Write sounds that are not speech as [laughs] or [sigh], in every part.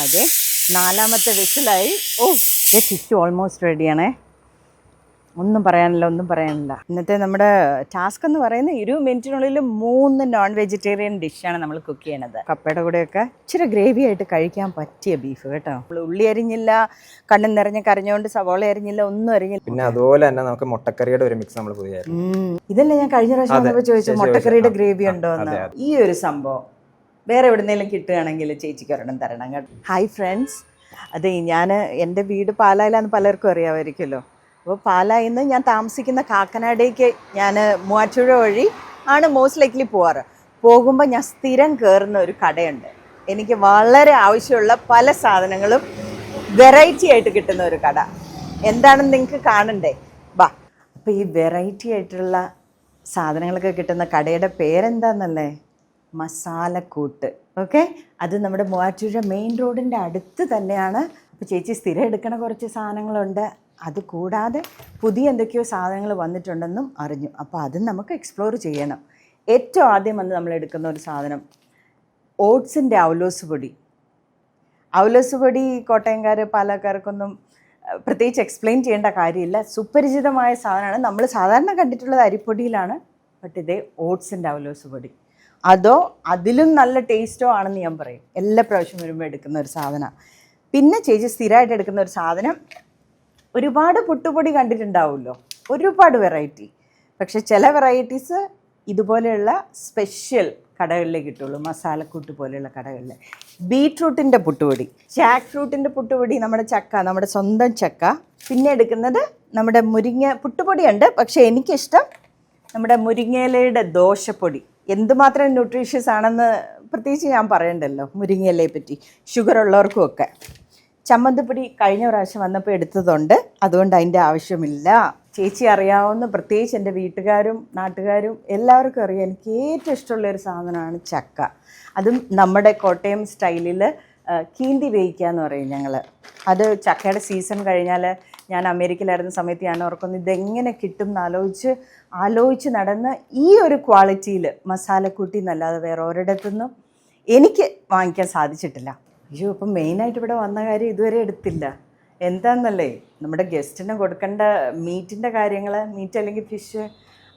അതെ. നാലാമത്തെ വിസിലായി ഓ fish almost റെഡിയാണേ ഒന്നും പറയാനില്ല ഒന്നും പറയാനില്ല. ഇന്നത്തെ നമ്മുടെ ടാസ്ക് എന്ന് പറയുന്നത് ഇരുപത് മിനിറ്റിനുള്ളിൽ മൂന്ന് നോൺ വെജിറ്റേറിയൻ ഡിഷാണ് നമ്മൾ കുക്ക് ചെയ്യണത്. കപ്പയുടെ കൂടെയൊക്കെ ഇച്ചിരി ഗ്രേവി ആയിട്ട് കഴിക്കാൻ പറ്റിയ ബീഫ് കേട്ടോ. നമ്മൾ ഉള്ളി അരിഞ്ഞില്ല കണ്ണും നിറഞ്ഞ് കരഞ്ഞുകൊണ്ട് സവോള അരിഞ്ഞില്ല ഒന്നും അരിഞ്ഞില്ല. പിന്നെ അതുപോലെ തന്നെ നമുക്ക് മുട്ടക്കറിയുടെ ഒരു മിക്സ് നമ്മൾ പുതിയ. ഇതല്ലേ ഞാൻ കഴിഞ്ഞ പ്രാവശ്യം ചോദിച്ചു മുട്ടക്കറിയുടെ ഗ്രേവി ഉണ്ടോ എന്ന് ഈ ഒരു സംഭവം വേറെ എവിടുന്നേലും കിട്ടുകയാണെങ്കിൽ ചേച്ചിക്ക് ഒരെണ്ണം തരണം കേട്ടോ. ഹായ് ഫ്രണ്ട്സ് അതെ ഞാൻ എന്റെ വീട് പാലായിലാന്ന് പലർക്കും അറിയാമായിരിക്കുമല്ലോ. അപ്പോൾ പാലായിൽ നിന്ന് ഞാൻ താമസിക്കുന്ന കാക്കനാടേക്ക് ഞാൻ മൂവാറ്റുപുഴ വഴി ആണ് മോസ്റ്റ് ലൈക്ലി പോവാറ്. പോകുമ്പോൾ ഞാൻ സ്ഥിരം കയറുന്ന ഒരു കടയുണ്ട്. എനിക്ക് വളരെ ആവശ്യമുള്ള പല സാധനങ്ങളും വെറൈറ്റി ആയിട്ട് കിട്ടുന്ന ഒരു കട. എന്താണെന്ന് നിങ്ങൾക്ക് കാണണ്ടേ? വാ. അപ്പോൾ ഈ വെറൈറ്റി ആയിട്ടുള്ള സാധനങ്ങളൊക്കെ കിട്ടുന്ന കടയുടെ പേരെന്താന്നല്ലേ? മസാലക്കൂട്ട്. ഓക്കെ? അത് നമ്മുടെ മൂവാറ്റുപുഴ മെയിൻ റോഡിന്റെ അടുത്ത് തന്നെയാണ്. അപ്പോൾ ചേച്ചി സ്ഥിരം എടുക്കണ കുറച്ച് സാധനങ്ങളുണ്ട്. അത് കൂടാതെ പുതിയ എന്തൊക്കെയോ സാധനങ്ങൾ വന്നിട്ടുണ്ടെന്നും അറിഞ്ഞു. അപ്പോൾ അത് നമുക്ക് എക്സ്പ്ലോർ ചെയ്യണം. ഏറ്റവും ആദ്യം വന്ന് നമ്മൾ എടുക്കുന്ന ഒരു സാധനം ഓട്സിന്റെ അവലോസ് പൊടി. അവലോസ് പൊടി കോട്ടയംകാർ പാലക്കാർക്കൊന്നും പ്രത്യേകിച്ച് എക്സ്പ്ലെയിൻ ചെയ്യേണ്ട കാര്യമില്ല. സുപരിചിതമായ സാധനമാണ്. നമ്മൾ സാധാരണ കണ്ടിട്ടുള്ളത് അരിപ്പൊടിയിലാണ്. ബട്ട് ഇതേ ഓട്സിന്റെ അവലോസ് പൊടി. അതോ അതിലും നല്ല ടേസ്റ്റോ ആണെന്ന് ഞാൻ പറയും. എല്ലാ പ്രാവശ്യം വരുമ്പോൾ എടുക്കുന്ന ഒരു സാധനമാണ് പിന്നെ ചേച്ചി സ്ഥിരമായിട്ട് എടുക്കുന്ന ഒരു സാധനം ഒരുപാട് പുട്ടുപൊടി കണ്ടിട്ടുണ്ടാവുമല്ലോ. ഒരുപാട് വെറൈറ്റി പക്ഷെ ചില വെറൈറ്റീസ് ഇതുപോലെയുള്ള സ്പെഷ്യൽ കടകളിലേ കിട്ടുള്ളൂ. മസാലക്കൂട്ട് പോലെയുള്ള കടകളിൽ ബീട്രൂട്ടിന്റെ പുട്ടുപൊടി. ജാക്ക് ഫ്രൂട്ടിന്റെ പുട്ടുപൊടി നമ്മുടെ ചക്ക നമ്മുടെ സ്വന്തം ചക്ക. പിന്നെ എടുക്കുന്നത് നമ്മുടെ മുരിങ്ങ പുട്ടുപൊടിയുണ്ട്. പക്ഷേ എനിക്കിഷ്ടം നമ്മുടെ മുരിങ്ങയിലയുടെ ദോശപ്പൊടി. എന്തുമാത്രം ന്യൂട്രീഷ്യസ് ആണെന്ന് പ്രത്യേകിച്ച് ഞാൻ പറയണ്ടല്ലോ മുരിങ്ങയിലയെ പറ്റി ഷുഗർ ഉള്ളവർക്കുമൊക്കെ. ചമ്മന്തിപ്പൊടി കഴിഞ്ഞ പ്രാവശ്യം വന്നപ്പോൾ എടുത്തതുണ്ട് അതുകൊണ്ട് അതിന്റെ ആവശ്യമില്ല. ചേച്ചി അറിയാവുന്ന പ്രത്യേകിച്ച് എന്റെ വീട്ടുകാരും നാട്ടുകാരും എല്ലാവർക്കും അറിയാം എനിക്ക് ഏറ്റവും ഇഷ്ടമുള്ള ഒരു സാധനമാണ് ചക്ക. അതും നമ്മുടെ കോട്ടയം സ്റ്റൈലിൽ കീന്തി വേവിക്കുക എന്ന് പറയും ഞങ്ങൾ അത് ചക്കയുടെ സീസൺ കഴിഞ്ഞാൽ ഞാൻ അമേരിക്കയിലായിരുന്ന സമയത്ത് ഞാൻ ഓർക്കുന്നു ഇതെങ്ങനെ കിട്ടും എന്ന് ആലോചിച്ച് നടന്ന ഈ ഒരു ക്വാളിറ്റിയിൽ മസാലക്കൂട്ടി എന്നല്ലാതെ വേറെ ഒരിടത്തുനിന്നും എനിക്ക് വാങ്ങിക്കാൻ സാധിച്ചിട്ടില്ല. അയ്യോ ഇപ്പം മെയിനായിട്ട് ഇവിടെ വന്ന കാര്യം ഇതുവരെ എടുത്തില്ല. എന്താണെന്നല്ലേ നമ്മുടെ ഗസ്റ്റിന് കൊടുക്കേണ്ട മീറ്റിന്റെ കാര്യങ്ങൾ മീറ്റ് അല്ലെങ്കിൽ ഫിഷ്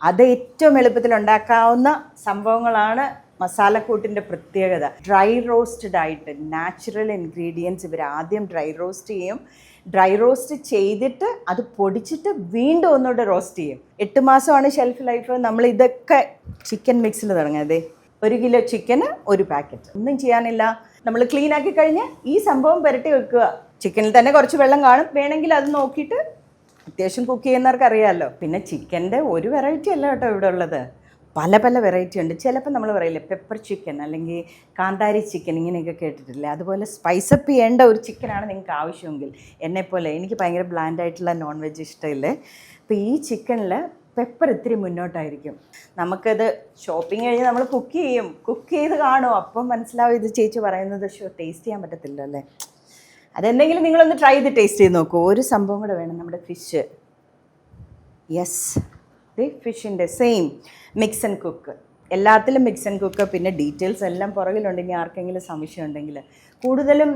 അത് ഏറ്റവും എളുപ്പത്തിൽ ഉണ്ടാക്കാവുന്ന സംഭവങ്ങളാണ് മസാലക്കൂട്ടിന്റെ പ്രത്യേകത. ഡ്രൈ റോസ്റ്റഡ് ആയിട്ട് നാച്ചുറൽ ഇൻഗ്രീഡിയൻസ് ഇവർ ആദ്യം ഡ്രൈ റോസ്റ്റ് ചെയ്യും. ഡ്രൈ റോസ്റ്റ് ചെയ്തിട്ട് അത് പൊടിച്ചിട്ട് വീണ്ടും ഒന്നുകൂടെ റോസ്റ്റ് ചെയ്യും. എട്ട് മാസമാണ് ഷെൽഫ് ലൈഫ് നമ്മൾ ഇതൊക്കെ ചിക്കൻ മിക്സിൽ തുടങ്ങിയത് ഒരു കിലോ ചിക്കന് ഒരു പാക്കറ്റ് ഒന്നും ചെയ്യാനില്ല. നമ്മൾ ക്ലീൻ ആക്കി കഴിഞ്ഞ് ഈ സംഭവം പുരട്ടി വെക്കുക. ചിക്കനിൽ തന്നെ കുറച്ച് വെള്ളം കാണും. വേണമെങ്കിൽ അത് നോക്കിയിട്ട് അത്യാവശ്യം കുക്ക് ചെയ്യുന്നവർക്ക് അറിയാമല്ലോ. പിന്നെ ചിക്കന്റെ ഒരു വെറൈറ്റി അല്ല കേട്ടോ ഇവിടെ ഉള്ളത്. പല പല വെറൈറ്റി ഉണ്ട്. ചിലപ്പോൾ നമ്മൾ പറയില്ലേ പെപ്പർ ചിക്കൻ അല്ലെങ്കിൽ കാന്താരി ചിക്കൻ ഇങ്ങനെയൊക്കെ കേട്ടിട്ടില്ലേ? അതുപോലെ സ്പൈസപ്പ് ചെയ്യേണ്ട ഒരു ചിക്കനാണ് നിങ്ങൾക്ക് ആവശ്യമെങ്കിൽ എന്നെപ്പോലെ. എനിക്ക് ഭയങ്കര ബ്ലാൻഡായിട്ടുള്ള നോൺ വെജ് ഇഷ്ടമില്ലേ? അപ്പോൾ ഈ ചിക്കനിൽ പെപ്പർ ഇത്തിരി മുന്നോട്ടായിരിക്കും. നമുക്കത് ഷോപ്പിംഗ് കഴിഞ്ഞ് നമ്മൾ കുക്ക് ചെയ്യും. കുക്ക് ചെയ്ത് കാണും. അപ്പം മനസ്സിലാവും ഇത് ചേച്ചി പറയുന്നത് ഷോ ടേസ്റ്റ് ചെയ്യാൻ പറ്റത്തില്ല അല്ലേ? അതെന്തെങ്കിലും നിങ്ങളൊന്ന് ട്രൈ ചെയ്ത് ടേസ്റ്റ് ചെയ്ത് നോക്കൂ. ഒരു സംഭവം കൂടെ വേണം നമ്മുടെ ഫിഷ് യെസ് ഫിഷിന്റെ സെയിം മിക്സ് ആൻഡ് കുക്ക് എല്ലാത്തിലും മിക്സ് ആൻഡ് കുക്ക് പിന്നെ ഡീറ്റെയിൽസ് എല്ലാം പുറകിലുണ്ട് ഇനി ആർക്കെങ്കിലും സംശയം ഉണ്ടെങ്കിൽ. കൂടുതലും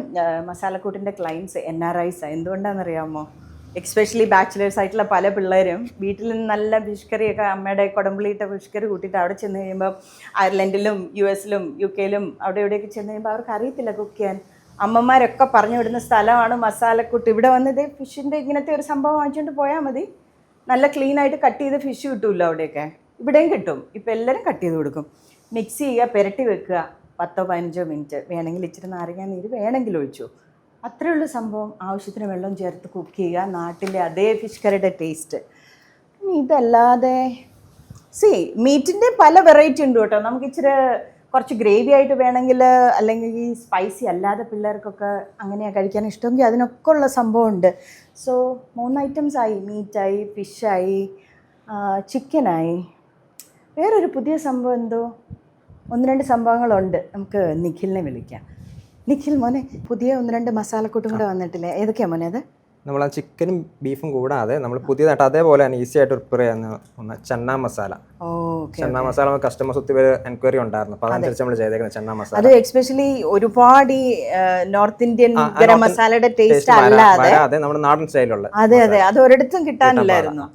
മസാലക്കൂട്ടിന്റെ ക്ലയൻസ് എൻ ആർ ഐസ് എന്തുകൊണ്ടാണെന്നറിയാമോ? എക്സ്പെഷ്യലി ബാച്ചിലേഴ്സ് ആയിട്ടുള്ള പല പിള്ളേരും വീട്ടിൽ നിന്ന് നല്ല ഫിഷ് കറിയൊക്കെ അമ്മയുടെ കുടമ്പിളിയിട്ട ഫിഷ് കറി കൂട്ടിയിട്ട് അവിടെ ചെന്ന് കഴിയുമ്പോൾ അയർലൻഡിലും യു എസിലും യു കെയിലും അവിടെ ഇവിടെയൊക്കെ ചെന്ന് കഴിയുമ്പോൾ അവർക്ക് അറിയത്തില്ല കുക്ക് ചെയ്യാൻ. അമ്മമാരൊക്കെ പറഞ്ഞു വിടുന്ന സ്ഥലമാണ് മസാലക്കൂട്ട്. ഇവിടെ വന്നത് ഫിഷിന്റെ ഇങ്ങനത്തെ ഒരു സംഭവം വാങ്ങിച്ചുകൊണ്ട് പോയാൽ മതി. നല്ല ക്ലീൻ ആയിട്ട് കട്ട് ചെയ്ത് ഫിഷ് കിട്ടുമല്ലോ അവിടെയൊക്കെ? ഇവിടെയും കിട്ടും. ഇപ്പം എല്ലാവരും കട്ട് ചെയ്ത് കൊടുക്കും. മിക്സ് ചെയ്യുക പുരട്ടി വെക്കുക. പത്തോ പതിനഞ്ചോ മിനിറ്റ് വേണമെങ്കിൽ ഇച്ചിരി നാരങ്ങ നീര് വേണമെങ്കിൽ ഒഴിച്ചു. അത്രയുള്ള സംഭവം. ആവശ്യത്തിന് വെള്ളം ചേർത്ത് കുക്ക് ചെയ്യുക. നാട്ടിലെ അതേ ഫിഷ് കറിയുടെ ടേസ്റ്റ് ഇതല്ലാതെ സി മീറ്റിന്റെ പല വെറൈറ്റി ഉണ്ട് കേട്ടോ. നമുക്ക് ഇച്ചിരി കുറച്ച് ഗ്രേവി ആയിട്ട് വേണമെങ്കിൽ അല്ലെങ്കിൽ ഈ സ്പൈസി അല്ലാതെ പിള്ളേർക്കൊക്കെ അങ്ങനെയാണ് കഴിക്കാൻ ഇഷ്ടമെങ്കിൽ അതിനൊക്കെ ഉള്ള സംഭവമുണ്ട്. സോ മൂന്ന് ഐറ്റംസ് ആയി. മീറ്റായി ഫിഷായി ചിക്കനായി വേറൊരു പുതിയ സംഭവം എന്തോ? ഒന്ന് രണ്ട് സംഭവങ്ങളുണ്ട്. നമുക്ക് നിഖിലിനെ വിളിക്കാം. നിഖിൽ മോനെ പുതിയ ഒന്ന് രണ്ട് മസാലക്കൂട്ടും കൂടെ വന്നിട്ടില്ലേ? ഏതൊക്കെയാണ് മോനെ അത്? നമ്മൾ ആ ചിക്കനും ബീഫും കൂടാതെ നമ്മൾ പുതിയതായിട്ട് അതേപോലെ തന്നെ ഈസി ആയിട്ട് പ്രിപ്പയർ ചെയ്യുന്ന ഒന്ന് ചന്ന മസാല ചെന്ന മസാല കസ്റ്റമേഴ്സ് ഒത്തിരി എൻക്വയറി ഉണ്ടായിരുന്നു. അപ്പൊ അതനുസരിച്ച് നമ്മൾ ചെയ്തേക്കുന്നത് ചന്ന മസാല അത് എക്സ്പെഷ്യലി ഒരുപാട് ഈ നോർത്ത് ഇന്ത്യൻ ഗരം മസാലയുടെ ടേസ്റ്റ് അല്ലാതെ അതെ നമ്മുടെ നാടൻ സ്റ്റൈലുള്ള അതെ അതെ അത് ഒരിടത്തും കിട്ടാനില്ലായിരുന്നു.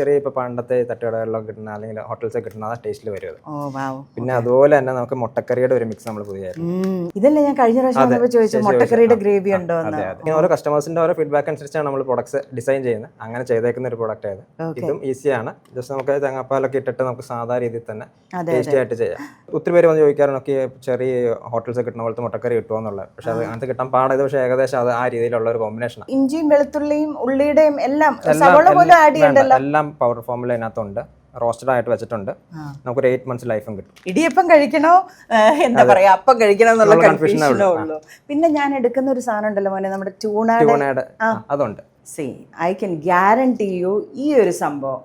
ചെറിയ ഇപ്പൊ പണ്ടത്തെ തട്ടുകടകളിലൊക്കെ കിട്ടുന്ന അല്ലെങ്കിൽ ഹോട്ടൽസ് കിട്ടുന്ന ആ ടേസ്റ്റിൽ വരും പിന്നെ അതുപോലെ തന്നെ നമുക്ക് മുട്ടക്കറിയുടെ ഒരു മിക്സ് നമ്മൾ പുതിയ. ഇതല്ലേ ഞാൻ കഴിഞ്ഞ പ്രാവശ്യം ചോദിച്ചു മുട്ടക്കറിയുടെ ഗ്രേവി ഉണ്ടോ ഓരോ കസ്റ്റമേഴ്സിന്റെ ഓരോ ഫീഡ്ബാക്ക് അനുസരിച്ചാണ് നമ്മൾ പ്രൊഡക്ട്സ് ഡിസൈൻ ചെയ്യുന്നത്. അങ്ങനെ ചെയ്തേക്കുന്ന ഒരു പ്രൊഡക്റ്റ് ആയത്. ഇതും ഈസിയാണ് ജസ്റ്റ് നമുക്ക് തേങ്ങാപ്പാലൊക്കെ ഇട്ടിട്ട് നമുക്ക് സാധാ രീതിയിൽ തന്നെ ടേസ്റ്റി ആയിട്ട് ചെയ്യാം. ഒത്തിരി പേര് വന്ന് ചോദിക്കാറുണ്ട് ചെറിയ ഹോട്ടൽസ് കിട്ടുന്ന പോലത്തെ മുട്ടക്കറി കിട്ടുമോ എന്നുള്ളത്. പക്ഷെ അത് അങ്ങനത്തെ കിട്ടാൻ പാടത് പക്ഷേ ഏകദേശം അത് ആ രീതിയിലുള്ള ഒരു കോമ്പിനേഷൻ ഇഞ്ചിയും വെളുത്തുള്ളിയും ഉള്ളിയുടെയും എല്ലാം എല്ലാം പവർ ഫോമിൽ അതിനകത്തുണ്ട്. റോസ്റ്റഡ് ആയിട്ട് വെച്ചിട്ടുണ്ട്. നമുക്കൊരു എയ്റ്റ് മന്ത്സ് ലൈഫും കിട്ടും. ഇടിയപ്പം കഴിക്കണോ? എന്താ പറയാ അപ്പം കഴിക്കണോ എന്നുള്ള കൺഫ്യൂഷൻ confusion കൺഫ്യൂഷനേ ഉള്ളൂ. പിന്നെ ഞാൻ എടുക്കുന്ന ഒരു സാധനം ഉണ്ടല്ലോ മോനെ നമ്മുടെ ട്യൂണയുടെ അതുണ്ട്. See I can guarantee you ഈ ഒരു സംഭവം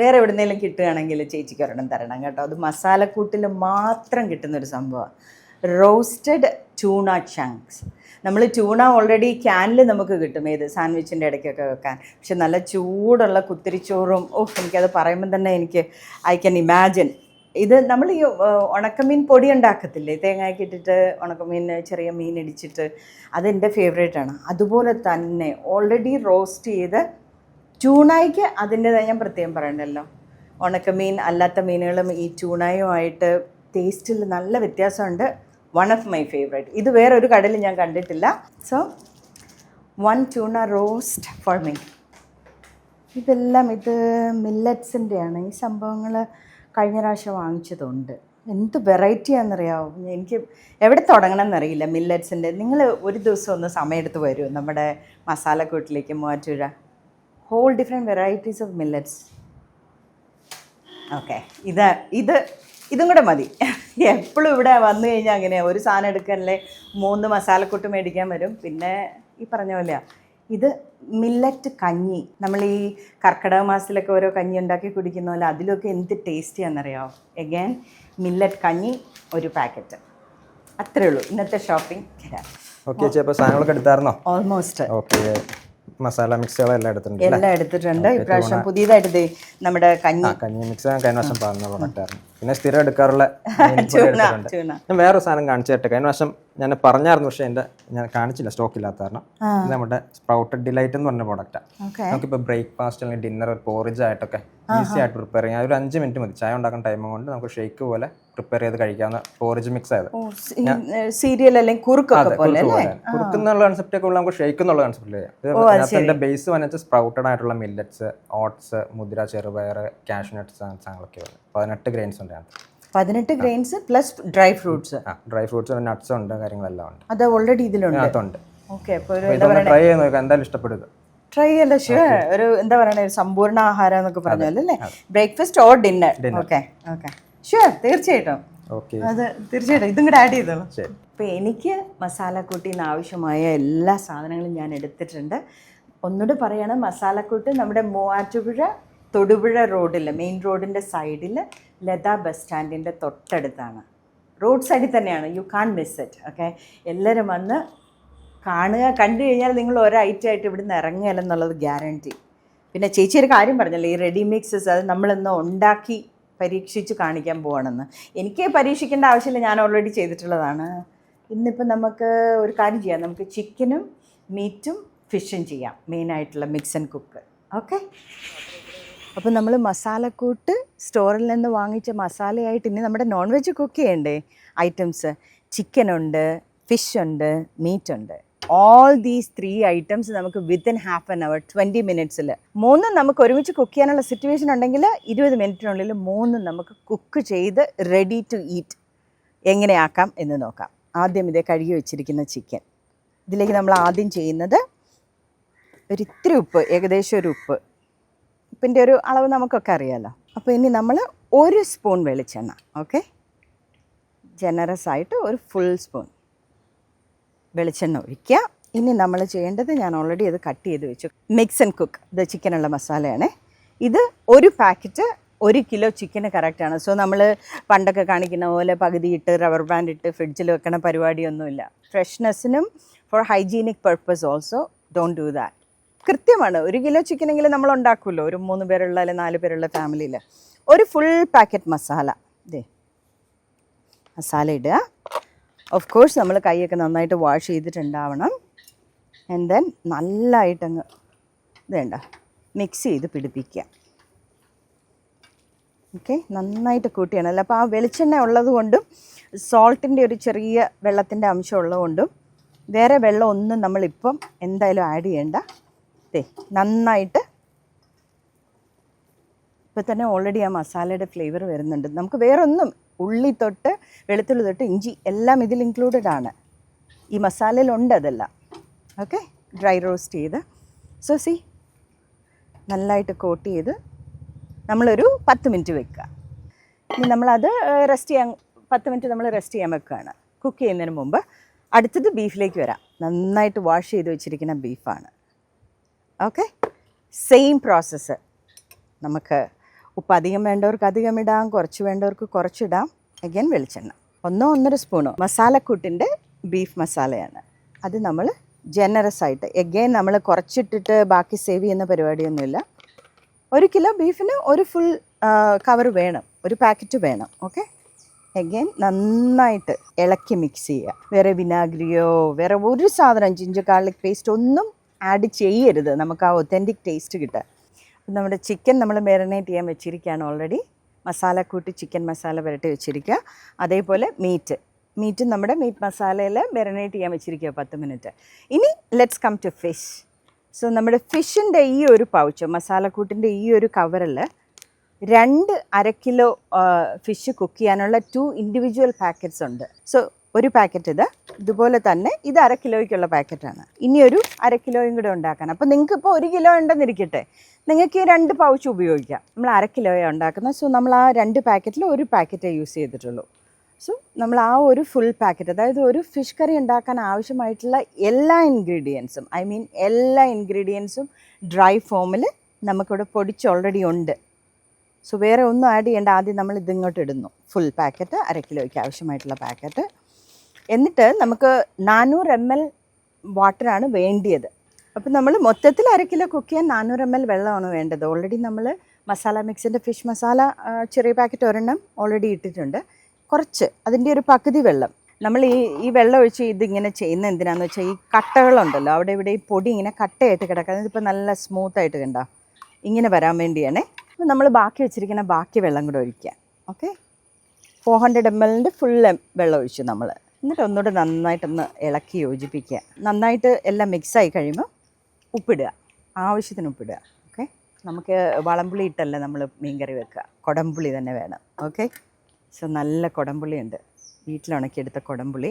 വേറെ എവിടെന്നെങ്കിലും കിട്ടുകയാണെങ്കിൽ ചേച്ചിക്ക് ഒരെണ്ണം തരണം കേട്ടോ. അത് മസാലക്കൂട്ടിൽ മാത്രം കിട്ടുന്ന ഒരു സംഭവമാണ്. റോസ്റ്റഡ് ട്യൂണ ചങ്ക്സ് നമ്മൾ ട്യൂണ ഓൾറെഡി ക്യാനിൽ നമുക്ക് കിട്ടും. ഏത് സാൻഡ്വിച്ചിന്റെ ഇടയ്ക്കൊക്കെ വെക്കാൻ. പക്ഷെ നല്ല ചൂടുള്ള കുത്തിരിച്ചോറും ഓ എനിക്കത് പറയുമ്പോൾ തന്നെ എനിക്ക് ഐ ക്യാൻ ഇമാജിൻ ഇത് നമ്മൾ ഈ ഉണക്കമീൻ പൊടി ഉണ്ടാക്കത്തില്ലേ? തേങ്ങയൊക്കെ ഇട്ടിട്ട് ഉണക്കമീൻ ചെറിയ മീൻ ഇടിച്ചിട്ട് അതെന്റെ ഫേവറേറ്റ് ആണ്. അതുപോലെ തന്നെ ഓൾറെഡി റോസ്റ്റ് ചെയ്ത് ചൂണായ്ക്ക് അതിന്റെതായി ഞാൻ പ്രത്യേകം പറയണ്ടല്ലോ. ഉണക്കമീൻ അല്ലാത്ത മീനുകളും ഈ ചൂണായുമായിട്ട് ടേസ്റ്റിൽ നല്ല വ്യത്യാസമുണ്ട്. വൺ ഓഫ് മൈ ഫേവറേറ്റ് ഇത് വേറെ ഒരു കടയിൽ ഞാൻ കണ്ടിട്ടില്ല. So one tuna roast for me ഇതെല്ലാം ഇത് മില്ലറ്റ്സിന്റെയാണ് ഈ സംഭവങ്ങൾ കഴിഞ്ഞ പ്രാവശ്യം വാങ്ങിച്ചതുണ്ട്. എന്ത് വെറൈറ്റി ആണെന്നറിയാമോ എനിക്ക് എവിടെ തുടങ്ങണം എന്നറിയില്ല മില്ലറ്റ്സിന്റെ നിങ്ങൾ ഒരു ദിവസം ഒന്ന് സമയമെടുത്ത് വരൂ. നമ്മുടെ മസാലക്കൂട്ടിലേക്ക് മാറ്റുഴ whole different varieties of millets okay ഇത് ഇത് ഇതും കൂടെ മതി. എപ്പോഴും ഇവിടെ വന്നു കഴിഞ്ഞാൽ അങ്ങനെ ഒരു സാധനം എടുക്കാനല്ലേ മൂന്ന് മസാലക്കൂട്ട് മേടിക്കാൻ വരും. പിന്നെ ഈ പറഞ്ഞ പോലെയാ ഇത് മില്ലറ്റ് കഞ്ഞി. നമ്മൾ ഈ കർക്കിടക മാസത്തിലൊക്കെ ഓരോ കഞ്ഞി ഉണ്ടാക്കി കുടിക്കുന്ന പോലെ അതിലൊക്കെ എന്ത് ടേസ്റ്റിയാണെന്നറിയാമോ എഗൈൻ മില്ലറ്റ് കഞ്ഞി ഒരു പാക്കറ്റ് അത്രേ ഉള്ളൂ. ഇന്നത്തെ ഷോപ്പിംഗ് ഓക്കെ അപ്പോൾ സാധനങ്ങളൊക്കെ എടുത്തായിരുന്നോ? ഓൾമോസ്റ്റ് ഓക്കെ മസാല മിക്സുകളെല്ലാം എടുത്തിട്ടുണ്ട് എല്ലാം എടുത്തിട്ടുണ്ട്. ഇപ്രാവശ്യം പുതിയതായിട്ട് നമ്മുടെ കഞ്ഞി. കഞ്ഞി മിക്സ് കഴിഞ്ഞ പ്രാവശ്യം പറഞ്ഞ പ്രൊഡക്റ്റ് ആയിരുന്നു പിന്നെ സ്ഥിരം എടുക്കാറുള്ള [laughs] ഞാൻ വേറെ സാധനം കാണിച്ചു തരട്ടെ. കഴിഞ്ഞ വർഷം ഞാൻ പറഞ്ഞായിരുന്നു പക്ഷേ എന്റെ ഞാൻ കാണിച്ചില്ല സ്റ്റോക്ക് ഇല്ലാത്ത കാരണം. ഇത് നമ്മുടെ സ്പ്രൗട്ടഡ് ഡിലൈറ്റ് എന്ന് പറഞ്ഞ പ്രോഡക്റ്റാണ് നമുക്കിപ്പോൾ ബ്രേക്ക്ഫാസ്റ്റ് അല്ലെങ്കിൽ ഡിന്നർ പോറിജ് ആയിട്ടൊക്കെ ഈസി ആയിട്ട് പ്രിപ്പയർ ചെയ്യാം. ഒരു അഞ്ച് മിനിറ്റ് മതി. ചായ ഉണ്ടാക്കുന്ന ടൈം കൊണ്ട് നമുക്ക് ഷേക്ക് പോലെ പ്രിപ്പയർ ചെയ്ത് കഴിക്കാവുന്ന പോറിജ് മിക്സ് ആയത്. സീരിയൽ അല്ലെങ്കിൽ കുറുക്ക് പോലെ. അല്ലേ കുറുക്കുന്നുള്ള കൺസെപ്റ്റ് ഒക്കെ ഉള്ള നമുക്ക് ഷേക്ക് എന്നുള്ള കൺസെപ്റ്റ് ചെയ്യാം ബേസ് വന്നിട്ട് സ്പ്രൗട്ടഡ് ആയിട്ടുള്ള മില്ലറ്റ്സ് ഓട്സ് മുദ്ര ചെറുപയർ കാഷ്നട്ട്സ് സാധനങ്ങളൊക്കെ വരുന്നത് പതിനെട്ട് ഗ്രെയിൻസ് ഉണ്ട് അതിനകത്ത്. പതിനെട്ട് ഗ്രെയിൻസ് പ്ലസ് ഡ്രൈ ഫ്രൂട്ട്സ് ആ ഡ്രൈ ഫ്രൂട്ട്സ് നട്ട്സ് ഉണ്ട് കാര്യങ്ങളെല്ലാം ഉണ്ട്. അത് ഓൾറെഡി ഇതിലുണ്ട്. അതിനകത്തുണ്ട് ഓക്കെ അപ്പോൾ ഒരു എന്താ ഇതൊന്ന് ട്രൈ ചെയ്ത് നോക്കാം എന്തായാലും ഇഷ്ടപ്പെടുക. ട്രൈ അല്ല ഷുവർ ഒരു എന്താ പറയണ? ഒരു സമ്പൂർണ ആഹാരം എന്നൊക്കെ പറഞ്ഞല്ലോ അല്ലേ breakfast or dinner okay okay sure തീർച്ചയായിട്ടും. ഓക്കെ അത് തീർച്ചയായിട്ടും. ഇതും കൂടെ ആഡ് ചെയ്തോളൂ. ശരി. അപ്പോൾ എനിക്ക് മസാലക്കൂട്ടിന് ആവശ്യമായ എല്ലാ സാധനങ്ങളും ഞാൻ എടുത്തിട്ടുണ്ട്. ഒന്നുകൂടെ പറയണം മസാലക്കൂട്ട് നമ്മുടെ മൂവാറ്റുപുഴ തൊടുപുഴ റോഡിൽ മെയിൻ റോഡിന്റെ സൈഡിൽ ലത ബസ് സ്റ്റാൻഡിന്റെ തൊട്ടടുത്താണ്. റോഡ് സൈഡിൽ തന്നെയാണ്. You can't miss it okay എല്ലാവരും വന്ന് കാണുക കണ്ടു കഴിഞ്ഞാൽ നിങ്ങൾ ഒരൈറ്റം ആയിട്ട് ഇവിടുന്ന് ഇറങ്ങുകയല്ലെന്നുള്ളത് ഗ്യാരണ്ടി പിന്നെ ചേച്ചി ഒരു കാര്യം പറഞ്ഞല്ലോ ഈ റെഡി മിക്സസ് അത് നമ്മളിന്ന് ഉണ്ടാക്കി പരീക്ഷിച്ച് കാണിക്കാൻ പോവാണെന്ന്. എനിക്ക് പരീക്ഷിക്കേണ്ട ആവശ്യമില്ല ഞാൻ ഓൾറെഡി ചെയ്തിട്ടുള്ളതാണ്. ഇന്നിപ്പോൾ നമുക്ക് ഒരു കാര്യം ചെയ്യാം. നമുക്ക് ചിക്കനും മീറ്റും ഫിഷും ചെയ്യാം മെയിനായിട്ടുള്ള മിക്സ് ആൻഡ് കുക്ക് ഓക്കെ അപ്പോൾ നമ്മൾ മസാലക്കൂട്ട് സ്റ്റോറിൽ നിന്ന് വാങ്ങിച്ച മസാലയായിട്ട് ഇനി നമ്മുടെ നോൺ വെജ് കുക്ക് ചെയ്യണ്ടേ? ഐറ്റംസ് ചിക്കൻ ഉണ്ട് ഫിഷ് ഉണ്ട് മീറ്റ് ഉണ്ട്. ഓൾ ദീസ് ത്രീ ഐറ്റംസ് നമുക്ക് within half an hour twenty മിനിറ്റ്സിൽ മൂന്നും നമുക്ക് ഒരുമിച്ച് കുക്ക് ചെയ്യാനുള്ള സിറ്റുവേഷൻ ഉണ്ടെങ്കിൽ ഇരുപത് മിനിറ്റിനുള്ളിൽ മൂന്നും നമുക്ക് കുക്ക് ചെയ്ത് റെഡി ടു ഈറ്റ് എങ്ങനെയാക്കാം എന്ന് നോക്കാം. ആദ്യം ഇതേ കഴുകി വെച്ചിരിക്കുന്ന ചിക്കൻ ഇതിലേക്ക് നമ്മൾ ആദ്യം ചെയ്യുന്നത് ഒരിത്തിരി ഉപ്പ് ഏകദേശം ഒരു ഉപ്പ്. ഉപ്പിന്റെ ഒരു അളവ് നമുക്കൊക്കെ അറിയാമല്ലോ അപ്പോൾ ഇനി നമ്മൾ ഒരു സ്പൂൺ വെളിച്ചെണ്ണ ഓക്കെ? ജനറസ് ആയിട്ട് ഒരു ഫുൾ സ്പൂൺ വെളിച്ചെണ്ണ ഒഴിക്കുക. ഇനി നമ്മൾ ചെയ്യേണ്ടത് ഞാൻ ഓൾറെഡി അത് കട്ട് ചെയ്ത് വെച്ചു. മിക്സ് ആൻഡ് കുക്ക് ഇത് ചിക്കനുള്ള മസാലയാണ്. ഇത് ഒരു പാക്കറ്റ് ഒരു കിലോ ചിക്കന് കറക്റ്റാണ് സോ നമ്മൾ പണ്ടൊക്കെ കാണിക്കുന്ന പോലെ പകുതി ഇട്ട് റബ്ബർ ബാൻഡ് ഇട്ട് ഫ്രിഡ്ജിൽ വെക്കണ പരിപാടിയൊന്നുമില്ല. ഫ്രഷ്നെസ്സിനും for hygienic purpose also don't do that കൃത്യമാണ്. ഒരു കിലോ ചിക്കനെങ്കിലും നമ്മൾ ഉണ്ടാക്കുമല്ലോ. ഒരു മൂന്ന് പേരുള്ള അല്ലെങ്കിൽ നാല് പേരുള്ള ഫാമിലിയിൽ ഒരു ഫുൾ പാക്കറ്റ് മസാല ഇതേ മസാല ഇടുക. ഓഫ് കോഴ്സ് നമ്മൾ കൈയൊക്കെ നന്നായിട്ട് വാഷ് ചെയ്തിട്ടുണ്ടാവണം. ആൻഡ് ദെൻ നല്ലതായിട്ടങ്ങ് ഇതേണ്ട. മിക്സ് ചെയ്ത് പിടിപ്പിക്കുക. ഓക്കെ നന്നായിട്ട് കൂട്ടിയാണ്. അല്ല അപ്പോൾ ആ വെളിച്ചെണ്ണ ഉള്ളത് കൊണ്ടും സോൾട്ടിന്റെ ഒരു ചെറിയ വെള്ളത്തിന്റെ അംശം ഉള്ളതുകൊണ്ടും വേറെ വെള്ളം ഒന്നും നമ്മളിപ്പം എന്തായാലും ആഡ് ചെയ്യേണ്ട. നന്നായിട്ട് ഇപ്പോൾ തന്നെ ഓൾറെഡി ആ മസാലയുടെ ഫ്ലേവർ വരുന്നുണ്ട്. നമുക്ക് വേറൊന്നും ഉള്ളി തൊട്ട് വെളുത്തുള്ളി തൊട്ട് ഇഞ്ചി എല്ലാം ഇതിൽ ഇൻക്ലൂഡഡ് ആണ്. ഈ മസാലയിലുണ്ട് അതെല്ലാം. ഓക്കെ ഡ്രൈ റോസ്റ്റ് ചെയ്ത്. സോ സി നല്ലതായിട്ട് കോട്ട് ചെയ്ത് നമ്മളൊരു പത്ത് മിനിറ്റ് വെക്കുക. ഇനി നമ്മളത് റെസ്റ്റ് ചെയ്യാൻ പത്ത് മിനിറ്റ് നമ്മൾ റെസ്റ്റ് ചെയ്യാൻ വെക്കുകയാണ്. കുക്ക് ചെയ്യുന്നതിന് മുമ്പ് അടുത്തത് ബീഫിലേക്ക് വരാം. നന്നായിട്ട് വാഷ് ചെയ്ത് വെച്ചിരിക്കുന്ന ബീഫാണ് ഓക്കെ സെയിം പ്രോസസ്സ് നമുക്ക് ഉപ്പ് അധികം വേണ്ടവർക്ക് അധികം ഇടാം കുറച്ച് വേണ്ടവർക്ക് കുറച്ചിടാം അഗൈൻ വെളിച്ചെണ്ണ. ഒന്നോ ഒന്നര സ്പൂണോ മസാലക്കൂട്ടിന്റെ ബീഫ് മസാലയാണ്. അത് നമ്മൾ ജനറസ് ആയിട്ട്. എഗെയിൻ നമ്മൾ കുറച്ചിട്ടിട്ട് ബാക്കി സേവ് ചെയ്യുന്ന പരിപാടിയൊന്നുമില്ല. ഒരു കിലോ ബീഫിന് ഒരു ഫുൾ കവർ വേണം. ഒരു പാക്കറ്റ് വേണം. ഓക്കെ എഗെയിൻ നന്നായിട്ട് ഇളക്കി മിക്സ് ചെയ്യുക. വേറെ വിനാഗിരിയോ വേറെ ഒരു സാധനം ജിഞ്ചർ ഗാർലിക് പേസ്റ്റ് ഒന്നും ആഡ് ചെയ്യരുത്. നമുക്ക് ആ ഒത്തന്റിക് ടേസ്റ്റ് കിട്ടുക അപ്പം നമ്മുടെ ചിക്കൻ നമ്മൾ മെറിനേറ്റ് ചെയ്യാൻ വെച്ചിരിക്കുകയാണ് ഓൾറെഡി മസാല കൂട്ടി ചിക്കൻ മസാല പുരട്ടി വെച്ചിരിക്കുക. അതേപോലെ മീറ്റ് മീറ്റും നമ്മുടെ മീറ്റ് മസാലയിൽ മെറിനേറ്റ് ചെയ്യാൻ വെച്ചിരിക്കുക പത്ത് മിനിറ്റ് ഇനി let's come to fish so നമ്മുടെ ഫിഷിന്റെ ഈ ഒരു പൗച്ച് മസാലക്കൂട്ടിന്റെ ഈ ഒരു കവറിൽ രണ്ട് അര കിലോ ഫിഷ് കുക്ക് ചെയ്യാനുള്ള ടു ഇൻഡിവിജ്വൽ പാക്കറ്റ്സ് ഉണ്ട്. സോ ഒരു പാക്കറ്റ് ഇത്. ഇതുപോലെ തന്നെ ഇത് അര കിലോയ്ക്കുള്ള പാക്കറ്റാണ്. ഇനി ഒരു അര കിലോയും കൂടെ ഉണ്ടാക്കാൻ അപ്പോൾ നിങ്ങൾക്ക് ഇപ്പോൾ ഒരു കിലോ ഉണ്ടെന്നിരിക്കട്ടെ നിങ്ങൾക്ക് ഈ രണ്ട് പൗച്ച് ഉപയോഗിക്കാം. നമ്മൾ അര കിലോയാണ് ഉണ്ടാക്കുന്നത് സോ നമ്മൾ ആ രണ്ട് പാക്കറ്റിൽ ഒരു പാക്കറ്റേ യൂസ് ചെയ്തിട്ടുള്ളൂ. സോ നമ്മൾ ആ ഒരു ഫുൾ പാക്കറ്റ് അതായത് ഒരു ഫിഷ് കറി ഉണ്ടാക്കാൻ ആവശ്യമായിട്ടുള്ള എല്ലാ ഇൻഗ്രീഡിയൻസും ഐ മീൻ എല്ലാ ഇൻഗ്രീഡിയൻസും ഡ്രൈ ഫോമിൽ നമുക്കിവിടെ പൊടിച്ച് ഓൾറെഡി ഉണ്ട്. സോ വേറെ ഒന്നും ആഡ് ചെയ്യേണ്ട ആദ്യം നമ്മൾ ഇതിങ്ങോട്ട് ഇടുന്നു. ഫുൾ പാക്കറ്റ് അര കിലോയ്ക്ക് ആവശ്യമായിട്ടുള്ള പാക്കറ്റ്. എന്നിട്ട് നമുക്ക് നാനൂറ് എം എൽ വാട്ടറാണ് വേണ്ടിയത്. അപ്പോൾ നമ്മൾ മൊത്തത്തിൽ അര കിലോ കുക്ക് ചെയ്യാൻ നാനൂറ് എം എൽ വെള്ളമാണ് വേണ്ടത്. ഓൾറെഡി നമ്മൾ മസാല മിക്സിന്റെ ഫിഷ് മസാല ചെറിയ പാക്കറ്റ് ഒരെണ്ണം ഓൾറെഡി ഇട്ടിട്ടുണ്ട്. കുറച്ച് അതിന്റെ ഒരു പകുതി വെള്ളം. നമ്മൾ ഈ ഈ വെള്ളം ഒഴിച്ച് ഇതിങ്ങനെ ചെയ്യുന്ന എന്തിനാന്ന് വെച്ചാൽ ഈ കട്ടകളുണ്ടല്ലോ അവിടെ ഇവിടെ ഈ പൊടി ഇങ്ങനെ കട്ടയായിട്ട് കിടക്കുക അതിപ്പോൾ നല്ല സ്മൂത്തായിട്ട് കണ്ടോ? ഇങ്ങനെ വരാൻ വേണ്ടിയാണ്. അപ്പോൾ നമ്മൾ ബാക്കി വെച്ചിരിക്കുന്ന ബാക്കി വെള്ളം കൂടെ ഒഴിക്കുക ഓക്കെ ഫോർ ഹൺഡ്രഡ് എം എല്ലിന്റെ ഫുൾ വെള്ളം ഒഴിച്ചു നമ്മൾ എന്നിട്ട് ഒന്നുകൂടെ നന്നായിട്ടൊന്ന് ഇളക്കി യോജിപ്പിക്കുക. നന്നായിട്ട് എല്ലാം മിക്സായി കഴിയുമ്പോൾ ഉപ്പിടുക. ആവശ്യത്തിന് ഉപ്പിടുക. ഓക്കെ നമുക്ക് വളംപുളി ഇട്ടല്ല നമ്മൾ മീൻകറി വെക്കുക. കുടംപുളി തന്നെ വേണം. ഓക്കെ സോ നല്ല കുടംപുളി ഉണ്ട് വീട്ടിലുണക്കിയെടുത്ത കുടംപുളി.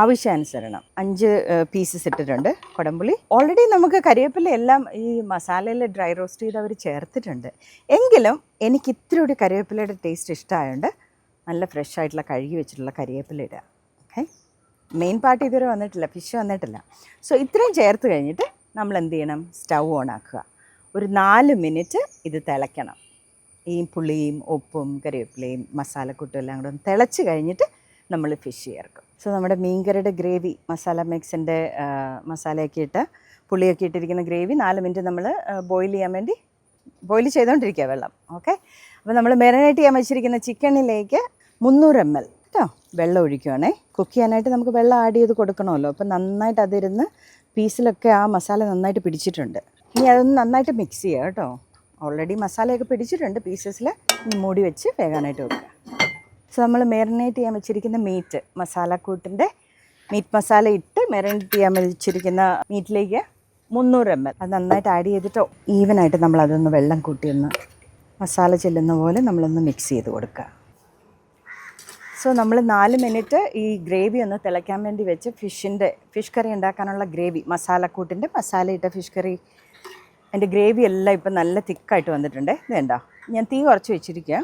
ആവശ്യാനുസരണം. അഞ്ച് പീസസ് ഇട്ടിട്ടുണ്ട് കുടംപുളി. ഓൾറെഡി നമുക്ക് കറിവേപ്പില എല്ലാം ഈ മസാലയിൽ ഡ്രൈ റോസ്റ്റ് ചെയ്ത് അവർ ചേർത്തിട്ടുണ്ട്. എങ്കിലും എനിക്ക് ഇത്തിരി കൂടി കറിവേപ്പിലയുടെ ടേസ്റ്റ് ഇഷ്ടമായതുകൊണ്ട് നല്ല ഫ്രഷ് ആയിട്ടുള്ള കഴുകി വെച്ചിട്ടുള്ള കറിവേപ്പില ഇടുക. ഓക്കെ മെയിൻ പാർട്ട് ഇതുവരെ വന്നിട്ടില്ല ഫിഷ് വന്നിട്ടില്ല. സോ ഇത്രയും ചേർത്ത് കഴിഞ്ഞിട്ട് നമ്മൾ എന്ത് ചെയ്യണം? സ്റ്റൗ ഓൺ ആക്കുക. ഒരു നാല് മിനിറ്റ് ഇത് തിളയ്ക്കണം. ഈ പുളിയും ഉപ്പും കറിവേപ്പിലയും മസാലക്കൂട്ടും എല്ലാം കൂടെ ഒന്ന് തിളച്ച് കഴിഞ്ഞിട്ട് നമ്മൾ ഫിഷ് ചേർക്കും. സോ നമ്മുടെ മീൻകറിയുടെ ഗ്രേവി മസാല മിക്സിന്റെ മസാലയൊക്കെ ഇട്ട് പുളിയൊക്കെ ഇട്ടിരിക്കുന്ന ഗ്രേവി നാല് മിനിറ്റ് നമ്മൾ ബോയിൽ ചെയ്യാൻ വേണ്ടി ബോയിൽ ചെയ്തുകൊണ്ടിരിക്കുക വെള്ളം. ഓക്കെ അപ്പോൾ നമ്മൾ മെറിനേറ്റ് ചെയ്യാൻ വെച്ചിരിക്കുന്ന ചിക്കനിലേക്ക് മുന്നൂറ് എം എൽ കേട്ടോ വെള്ളം ഒഴിക്കുവാണേ. കുക്ക് ചെയ്യാനായിട്ട് നമുക്ക് വെള്ളം ആഡ് ചെയ്ത് കൊടുക്കണമല്ലോ. അപ്പോൾ നന്നായിട്ട് അതിരുന്ന് പീസിലൊക്കെ ആ മസാല നന്നായിട്ട് പിടിച്ചിട്ടുണ്ട്. ഇനി അതൊന്ന് നന്നായിട്ട് മിക്സ് ചെയ്യുക കേട്ടോ ഓൾറെഡി മസാലയൊക്കെ പിടിച്ചിട്ടുണ്ട് പീസസിൽ മൂടി വെച്ച് വേകാനായിട്ട് വെക്കുക. സോ നമ്മൾ മെറിനേറ്റ് ചെയ്യാൻ വെച്ചിരിക്കുന്ന മീറ്റ് മസാലക്കൂട്ടിന്റെ മീറ്റ് മസാല ഇട്ട് മെറിനേറ്റ് ചെയ്യാൻ വെച്ചിരിക്കുന്ന മീറ്റിലേക്ക് മുന്നൂറ് എം എൽ അത് നന്നായിട്ട് ആഡ് ചെയ്തിട്ട് ഈവനായിട്ട് നമ്മൾ അതൊന്ന് വെള്ളം കൂട്ടിയൊന്ന് മസാല ചെല്ലുന്ന പോലെ നമ്മളൊന്ന് മിക്സ് ചെയ്ത് കൊടുക്കുക. സോ നമ്മൾ നാല് മിനിറ്റ് ഈ ഗ്രേവി ഒന്ന് തിളയ്ക്കാൻ വേണ്ടി വെച്ച് ഫിഷിന്റെ ഫിഷ് കറി ഉണ്ടാക്കാനുള്ള ഗ്രേവി മസാലക്കൂട്ടിന്റെ മസാല ഇട്ട ഫിഷ് കറി. എന്റെ ഗ്രേവി എല്ലാം ഇപ്പം നല്ല തിക്കായിട്ട് വന്നിട്ടുണ്ട്. ഇത് കണ്ടോ? ഞാൻ തീ കുറച്ച് വെച്ചിരിക്കുക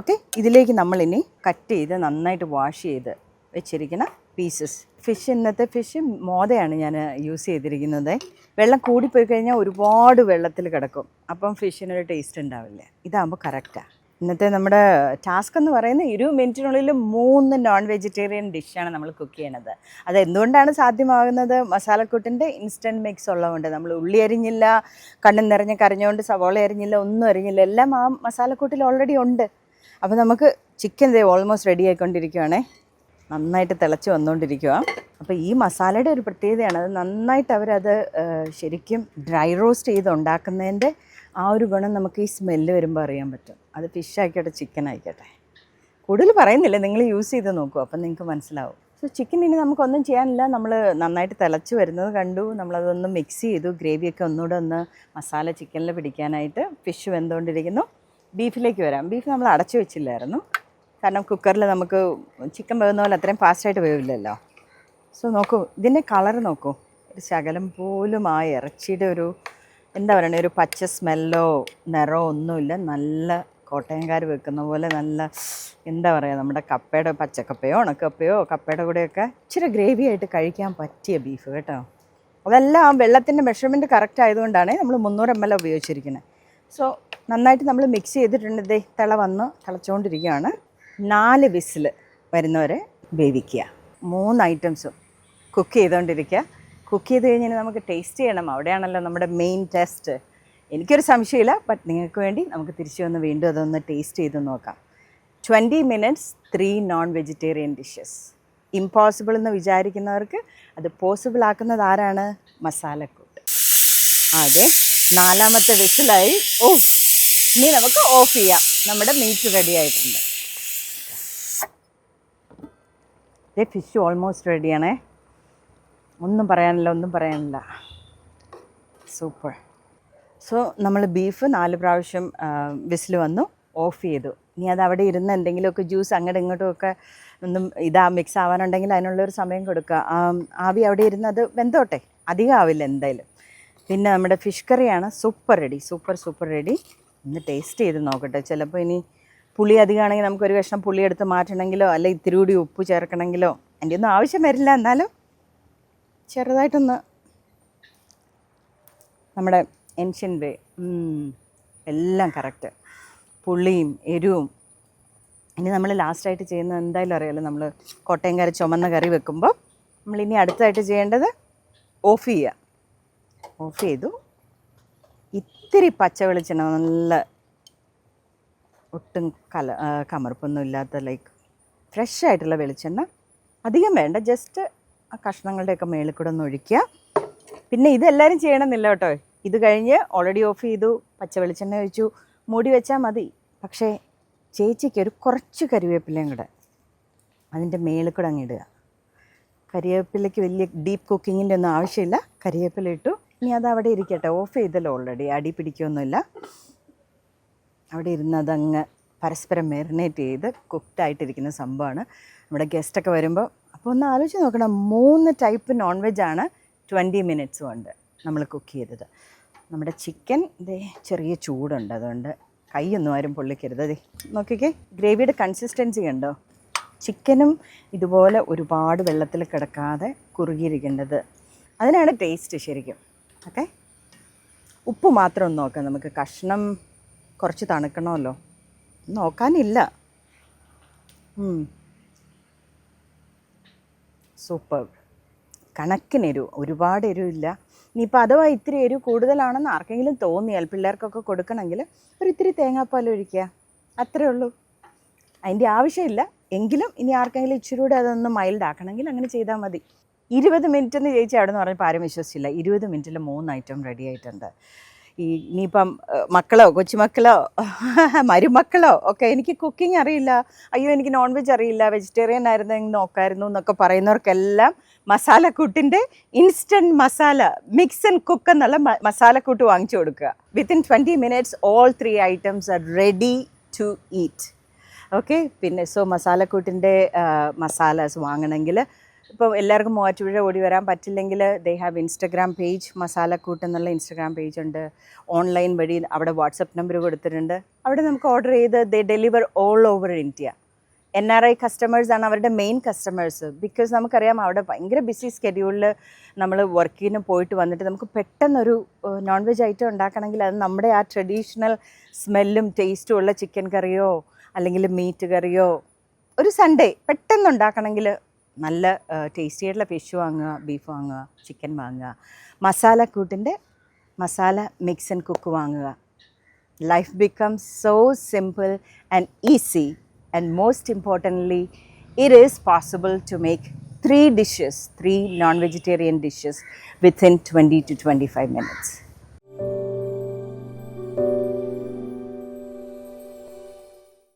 ഓക്കെ ഇതിലേക്ക് നമ്മളിനി കട്ട് ചെയ്ത് നന്നായിട്ട് വാഷ് ചെയ്ത് വെച്ചിരിക്കുന്ന പീസസ് ഫിഷ് ഇന്നത്തെ ഫിഷ് മോതയാണ് ഞാൻ യൂസ് ചെയ്തിരിക്കുന്നത്. വെള്ളം കൂടിപ്പോയി കഴിഞ്ഞാൽ ഒരുപാട് വെള്ളത്തിൽ കിടക്കും. അപ്പം ഫിഷിനൊരു ടേസ്റ്റ് ഉണ്ടാവില്ല. ഇതാകുമ്പോൾ കറക്റ്റാണ് ഇന്നത്തെ നമ്മുടെ ടാസ്ക് എന്ന് പറയുന്നത് ഇരുപത് മിനിറ്റിനുള്ളിൽ മൂന്ന് നോൺ വെജിറ്റേറിയൻ ഡിഷാണ് നമ്മൾ കുക്ക് ചെയ്യണത്. അത് എന്തുകൊണ്ടാണ് സാധ്യമാകുന്നത്? മസാലക്കൂട്ടിന്റെ ഇൻസ്റ്റന്റ് മിക്സ് ഉള്ളതുകൊണ്ട്. നമ്മൾ ഉള്ളി അരിഞ്ഞില്ല കണ്ണും നിറഞ്ഞ് കരഞ്ഞുകൊണ്ട് സവോള അരിഞ്ഞില്ല ഒന്നും അരിഞ്ഞില്ല. എല്ലാം ആ മസാലക്കൂട്ടിൽ ഓൾറെഡി ഉണ്ട്. അപ്പോൾ നമുക്ക് ചിക്കൻ ദേ ഓൾമോസ്റ്റ് റെഡി ആയിക്കൊണ്ടിരിക്കുവാണേ. നന്നായിട്ട് തിളച്ച് വന്നുകൊണ്ടിരിക്കുക അപ്പോൾ ഈ മസാലയുടെ ഒരു പ്രത്യേകതയാണ് അത് നന്നായിട്ട് അവരത് ശരിക്കും ഡ്രൈ റോസ്റ്റ് ചെയ്ത് ഉണ്ടാക്കുന്നതിന്റെ ആ ഒരു ഗുണം നമുക്ക് ഈ സ്മെല്ല് വരുമ്പോൾ അറിയാൻ പറ്റും. അത് ഫിഷ് ആയിക്കോട്ടെ ചിക്കൻ ആയിക്കോട്ടെ. കൂടുതൽ പറയുന്നില്ല നിങ്ങൾ യൂസ് ചെയ്ത് നോക്കൂ അപ്പം നിങ്ങൾക്ക് മനസ്സിലാവും. സോ ചിക്കൻ ഇനി നമുക്കൊന്നും ചെയ്യാനില്ല. നമ്മൾ നന്നായിട്ട് തിളച്ച് വരുന്നത് കണ്ടു. നമ്മളതൊന്ന് മിക്സ് ചെയ്തു. ഗ്രേവിയൊക്കെ ഒന്നുകൂടെ ഒന്ന് മസാല ചിക്കനിൽ പിടിക്കാനായിട്ട് ഫിഷ് വെന്തുകൊണ്ടിരിക്കുന്നു. ബീഫിലേക്ക് വരാം. ബീഫ് നമ്മൾ അടച്ചു വെച്ചില്ലായിരുന്നു. കാരണം കുക്കറിൽ നമുക്ക് ചിക്കൻ വേകുന്ന പോലെ അത്രയും ഫാസ്റ്റായിട്ട് വേവില്ലല്ലോ. സോ നോക്കൂ ഇതിന്റെ കളർ നോക്കൂ. ഒരു ശകലം പോലും ആ ഇറച്ചിയുടെ ഒരു എന്താ പറയുക ഒരു പച്ച സ്മെല്ലോ നിറമോ ഒന്നുമില്ല. നല്ല കോട്ടയംകാർ വെക്കുന്ന പോലെ നല്ല എന്താ പറയുക നമ്മുടെ കപ്പയുടെ പച്ചക്കപ്പയോ ഉണക്കപ്പയോ കപ്പയുടെ കൂടെയൊക്കെ ഇച്ചിരി ഗ്രേവി ആയിട്ട് കഴിക്കാൻ പറ്റിയ ബീഫ് കേട്ടോ. അതെല്ലാം ആ വെള്ളത്തിന്റെ മെഷർമെന്റ് കറക്റ്റ് ആയതുകൊണ്ടാണ് നമ്മൾ മുന്നൂറ് എം എൽ ഉപയോഗിച്ചിരിക്കുന്നത് സോ നന്നായിട്ട് നമ്മൾ മിക്സ് ചെയ്തിട്ടുണ്ട്. ഇതേ തിള വന്ന് തിളച്ചുകൊണ്ടിരിക്കുകയാണ് നാല് വിസിൽ വരുന്നവരെ വേവിക്കുക. മൂന്ന് ഐറ്റംസും കുക്ക് ചെയ്തുകൊണ്ടിരിക്കുക കുക്ക് ചെയ്ത് കഴിഞ്ഞാൽ നമുക്ക് ടേസ്റ്റ് ചെയ്യണം. അവിടെയാണല്ലോ നമ്മുടെ മെയിൻ ടെസ്റ്റ് എനിക്കൊരു സംശയമില്ല ബട്ട് നിങ്ങൾക്ക് വേണ്ടി നമുക്ക് തിരിച്ചു വന്ന് വീണ്ടും അതൊന്ന് ടേസ്റ്റ് ചെയ്ത് നോക്കാം. Twenty minutes three non vegetarian dishes impossible എന്ന് വിചാരിക്കുന്നവർക്ക് അത് പോസിബിൾ ആക്കുന്നത് ആരാണ്? മസാലക്കൂട്ട്. അതെ നാലാമത്തെ വിസിലായി. ഓ ഇനി നമുക്ക് ഓഫ് ചെയ്യാം. നമ്മുടെ മീറ്റ് റെഡി ആയിട്ടുണ്ട്. ഇതേ ഫിഷ് ഓൾമോസ്റ്റ് റെഡിയാണേ ഒന്നും പറയാനില്ല ഒന്നും പറയാനില്ല. സൂപ്പർ സോ നമ്മൾ ബീഫ് നാല് പ്രാവശ്യം വിസിൽ വന്നു ഓഫ് ചെയ്തു. ഇനി അത് അവിടെ ഇരുന്ന് എന്തെങ്കിലുമൊക്കെ ജ്യൂസ് അങ്ങോട്ടും ഇങ്ങോട്ടും ഒക്കെ ഒന്നും ഇതാ മിക്സ് ആവാനുണ്ടെങ്കിൽ അതിനുള്ളൊരു സമയം കൊടുക്കുക. ആവി അവിടെ ഇരുന്ന് അത് വെന്തോട്ടെ? അധികം ആവില്ല എന്തായാലും. പിന്നെ നമ്മുടെ ഫിഷ് കറിയാണ് super ready super super ready ഒന്ന് ടേസ്റ്റ് ചെയ്ത് നോക്കട്ടെ. ചിലപ്പോൾ ഇനി പുളി അധികമാണെങ്കിൽ നമുക്കൊരു കഷ്ണം പുളി എടുത്ത് മാറ്റണമെങ്കിലോ അല്ലെ ഇത്തിരി കൂടി ഉപ്പ് ചേർക്കണമെങ്കിലോ എന്റെ ഒന്നും ആവശ്യം വരില്ല. എന്നാലും ചെറുതായിട്ടൊന്ന് നമ്മുടെ എൻഷ്യൻ വേ എല്ലാം കറക്റ്റ് പുളിയും എരിവും. ഇനി നമ്മൾ ലാസ്റ്റായിട്ട് ചെയ്യുന്നത് എന്തായാലും അറിയാലോ. നമ്മൾ കോട്ടയം കറി ചുമന്ന കറി വെക്കുമ്പോൾ നമ്മൾ ഇനി അടുത്തായിട്ട് ചെയ്യേണ്ടത് ഓഫ് ചെയ്യുക ഓഫ് ചെയ്തു. ഇത്തിരി പച്ച വെളിച്ചെണ്ണ നല്ല ഒട്ടും കല കമർപ്പൊന്നും ഇല്ലാത്ത ലൈക്ക് ഫ്രഷ് ആയിട്ടുള്ള വെളിച്ചെണ്ണ. അധികം വേണ്ട ജസ്റ്റ് ആ കഷ്ണങ്ങളുടെയൊക്കെ മേളിൽ കൂടെ ഒന്ന് ഒഴിക്കുക. പിന്നെ ഇതെല്ലാവരും ചെയ്യണമെന്നില്ല കേട്ടോ. ഇത് കഴിഞ്ഞ് ഓൾറെഡി ഓഫ് ചെയ്തു പച്ച വെളിച്ചെണ്ണ ഒഴിച്ചു. മൂടി വെച്ചാൽ മതി. പക്ഷേ ചേച്ചിക്ക് ഒരു കുറച്ച് കരിവേപ്പിലയും കൂടെ അതിന്റെ മേളിൽ കൂടെ അങ്ങ് ഇടുക. കരിവേപ്പിലയ്ക്ക് വലിയ ഡീപ്പ് കുക്കിങ്ങിന്റെ ഒന്നും ആവശ്യമില്ല. കരിവേപ്പില ഇട്ടു. ഇനി അത് അവിടെ ഇരിക്കട്ടെ. ഓഫ് ചെയ്തല്ലോ ഓൾറെഡി അടി പിടിക്കുകയൊന്നുമില്ല അവിടെ ഇരുന്ന് അതങ്ങ് പരസ്പരം മെറിനേറ്റ് ചെയ്ത് കുക്ക്ഡായിട്ടിരിക്കുന്ന സംഭവമാണ്. നമ്മുടെ ഗസ്റ്റൊക്കെ വരുമ്പോൾ അപ്പോൾ ഒന്ന് ആലോചിച്ച് നോക്കണം. മൂന്ന് ടൈപ്പ് നോൺ വെജാണ് ട്വന്റി മിനിറ്റ്സ് കൊണ്ട്. നമ്മൾ കുക്ക് ചെയ്തത്. നമ്മുടെ ചിക്കൻ ഇതേ ചെറിയ ചൂടുണ്ട് അതുകൊണ്ട് കൈയൊന്നും ആരും പൊള്ളിക്കരുത്. അതെ നോക്കിക്കേ ഗ്രേവിയുടെ കൺസിസ്റ്റൻസി ഉണ്ടോ ചിക്കനും ഇതുപോലെ ഒരുപാട് വെള്ളത്തിൽ കിടക്കാതെ കുറുകിയിരിക്കേണ്ടത്. അതിനാണ് ടേസ്റ്റ് ശരിക്കും. ഓക്കെ? ഉപ്പ് മാത്രം ഒന്ന് നോക്കാം. നമുക്ക് കഷ്ണം കുറച്ച് തണുക്കണമല്ലോ. നോക്കാനില്ല. സൂപ്പർ. കണക്കിനെരു ഒരുപാട് എരിവില്ല. ഇനിയിപ്പോൾ അഥവാ ഇത്തിരി എരിവ് കൂടുതലാണെന്ന് ആർക്കെങ്കിലും തോന്നിയാൽ പിള്ളേർക്കൊക്കെ കൊടുക്കണമെങ്കിൽ ഒരു ഇത്തിരി തേങ്ങാപ്പാൽ ഒഴിക്കുക. അത്രേ ഉള്ളൂ. അതിന്റെ ആവശ്യമില്ല. എങ്കിലും ഇനി ആർക്കെങ്കിലും ഇച്ചിരി കൂടെ അതൊന്ന് മൈൽഡ് ആക്കണമെങ്കിൽ അങ്ങനെ ചെയ്താൽ മതി. ഇരുപത് മിനിറ്റ് എന്ന് ചേച്ചി അവിടെ നിന്ന് പറഞ്ഞപ്പോൾ ആരും വിശ്വസിച്ചില്ല. ഇരുപത് മിനിറ്റിൽ മൂന്ന് ഐറ്റം റെഡി ആയിട്ടുണ്ട്. ഈ ഇനിയിപ്പം മക്കളോ കൊച്ചുമക്കളോ [laughs] മരുമക്കളോ ഒക്കെ എനിക്ക് കുക്കിംഗ് അറിയില്ല. അയ്യോ എനിക്ക് നോൺ വെജ് അറിയില്ല വെജിറ്റേറിയൻ ആയിരുന്നെങ്കിൽ നോക്കായിരുന്നു എന്നൊക്കെ പറയുന്നവർക്കെല്ലാം മസാലക്കൂട്ടിന്റെ instant masala mix and cook എന്നുള്ള മസാലക്കൂട്ട് വാങ്ങിച്ചു കൊടുക്കുക. Within twenty minutes all three items are ready to eat okay പിന്നെ സോ മസാലക്കൂട്ടിന്റെ മസാലസ് വാങ്ങണമെങ്കിൽ ഇപ്പോൾ എല്ലാവർക്കും മൂവാറ്റുപുഴ ഓടി വരാൻ പറ്റില്ലെങ്കിൽ they have Instagram page Masalakkoot എന്നുള്ള ഇൻസ്റ്റഗ്രാം പേജ് ഉണ്ട്. ഓൺലൈൻ വഴി അവിടെ വാട്സപ്പ് നമ്പർ കൊടുത്തിട്ടുണ്ട്. അവിടെ നമുക്ക് ഓർഡർ ചെയ്ത് they deliver all over India N R I കസ്റ്റമേഴ്സാണ് അവരുടെ മെയിൻ കസ്റ്റമേഴ്സ് ബിക്കോസ് നമുക്കറിയാം അവിടെ ഭയങ്കര ബിസി സ്കെഡ്യൂളിൽ നമ്മൾ വർക്കിന് പോയിട്ട് വന്നിട്ട് നമുക്ക് പെട്ടെന്നൊരു നോൺ വെജ് ഐറ്റം ഉണ്ടാക്കണമെങ്കിൽ അത് നമ്മുടെ ആ ട്രഡീഷണൽ സ്മെല്ലും ടേസ്റ്റും ഉള്ള ചിക്കൻ കറിയോ അല്ലെങ്കിൽ മീറ്റ് കറിയോ ഒരു സൺഡേ പെട്ടെന്ന് ഉണ്ടാക്കണമെങ്കിൽ നല്ല ടേസ്റ്റി ആയിട്ടുള്ള ഫിഷ് വാങ്ങുക ബീഫ് വാങ്ങുക ചിക്കൻ വാങ്ങുക മസാലക്കൂട്ടിന്റെ മസാല മിക്സ് ആൻഡ് കുക്ക് വാങ്ങുക life becomes so simple and easy and most importantly it is possible to make three dishes three non-vegetarian dishes within 20 to 25 minutes